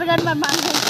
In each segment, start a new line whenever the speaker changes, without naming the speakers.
Bergan man manghit.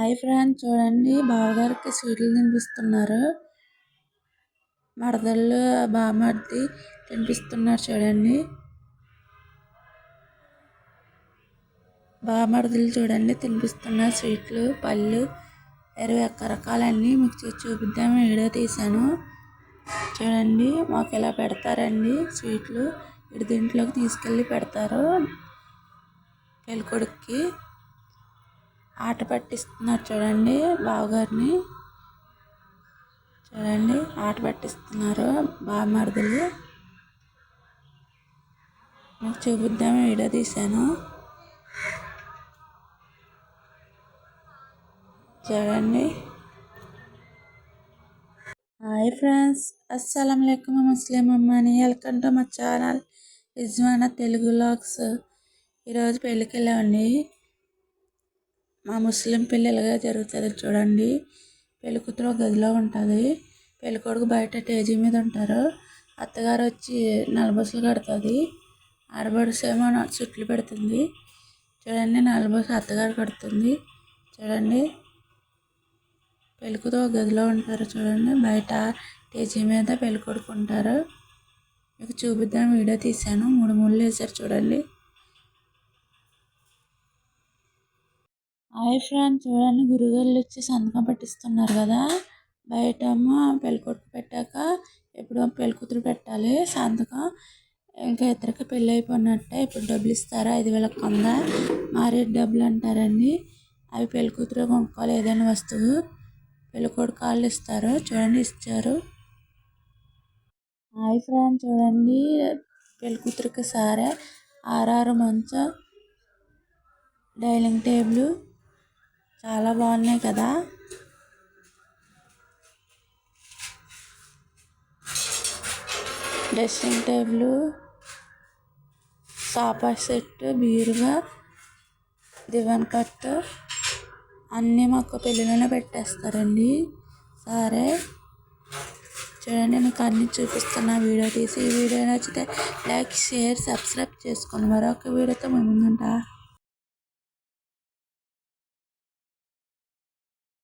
Hi friends చూడండి. బావగారికి స్వీట్లు తినిపిస్తున్నారు. మరదళ్ళు బామర్ది తినిపిస్తున్నారు చూడండి. బామర్దులు చూడండి తినిపిస్తున్నారు స్వీట్లు పళ్ళు ఇరవై ఒక్క రకాలన్నీ మీకు చూపిద్దామని వీడియో తీశాను. చూడండి మాకు ఇలా పెడతారండి స్వీట్లు. ఇటు దీంట్లోకి తీసుకెళ్ళి పెడతారు. పెళ్ళికొడుక్కి. ఆట పట్టిస్తున్నారు చూడండి బావగారిని. చూడండి ఆట పట్టిస్తున్నారు బామర్దులు మీకు చూపిద్దామని వీడియో తీశాను. చూడండి. హాయ్ ఫ్రెండ్స్ అస్సలం లేకుమ్ ముస్లిం అమ్మని. వెల్కమ్ టు మా ఛానల్. రిజ్వానా తెలుగు లాగ్స్ ఈరోజు పెళ్ళికి వెళ్ళామండి మా ముస్లిం పిల్లలుగా జరుగుతుంది చూడండి. పెళ్ళికూతురు ఒక గదిలో ఉంటుంది. పెళ్ళికొడుకు బయట టేజీ మీద ఉంటారు. అత్తగారు వచ్చి నలబసులు కడుతుంది. ఆడబడుసు ఏమో చుట్లు పెడుతుంది. చూడండి నలబసు అత్తగారు కడుతుంది. చూడండి. పెళ్ళికూతురు ఒక గదిలో ఉంటారు చూడండి. బయట టేజీ మీద పెళ్ళికొడుకు ఉంటారు. మీకు చూపిద్దాం వీడియో తీశాను. మూడు ముళ్ళు వేసారు చూడండి. హాయ్ ఫ్రెండ్స్ చూడండి గురుగారు వచ్చి సంతకం పట్టిస్తున్నారు కదా. బయట ఏమో పెట్టాక ఎప్పుడో పెళ్ళికూతురు పెట్టాలి సంతకం. ఇంకా ఇద్దరికి పెళ్ళి అయిపోయినట్టే ఇప్పుడు డబ్బులు ఇస్తారా? ఐదు వేల కొంద? మారేడు డబ్బులు అంటారండి. అవి పెళ్ళికూతురు కొనుక్కోవాలి ఏదైనా వస్తువు. పెళ్ళికొడుకు కాళ్ళు ఇస్తారు చూడండి ఇచ్చారు. హాయ్ ఫ్రెండ్స్ చూడండి పెళ్ళికూతురికి సారే. ఆర్ఆర్ మంచం డైనింగ్ టేబుల్. చాలా బాగున్నాయి కదా. డ్రెస్సింగ్ టేబుల్ సోఫా సెట్ బీరుగా దివాన్ కట్. అన్నీ మాకు పెళ్ళిలోనే పెట్టేస్తారండి. సరే. చూడండి మీకు అన్నీ చూపిస్తున్నా వీడియో తీసి. ఈ వీడియో నచ్చితే లైక్ షేర్ సబ్స్క్రైబ్ చేసుకోండి మరొక వీడియోతో మేము ముందుంటా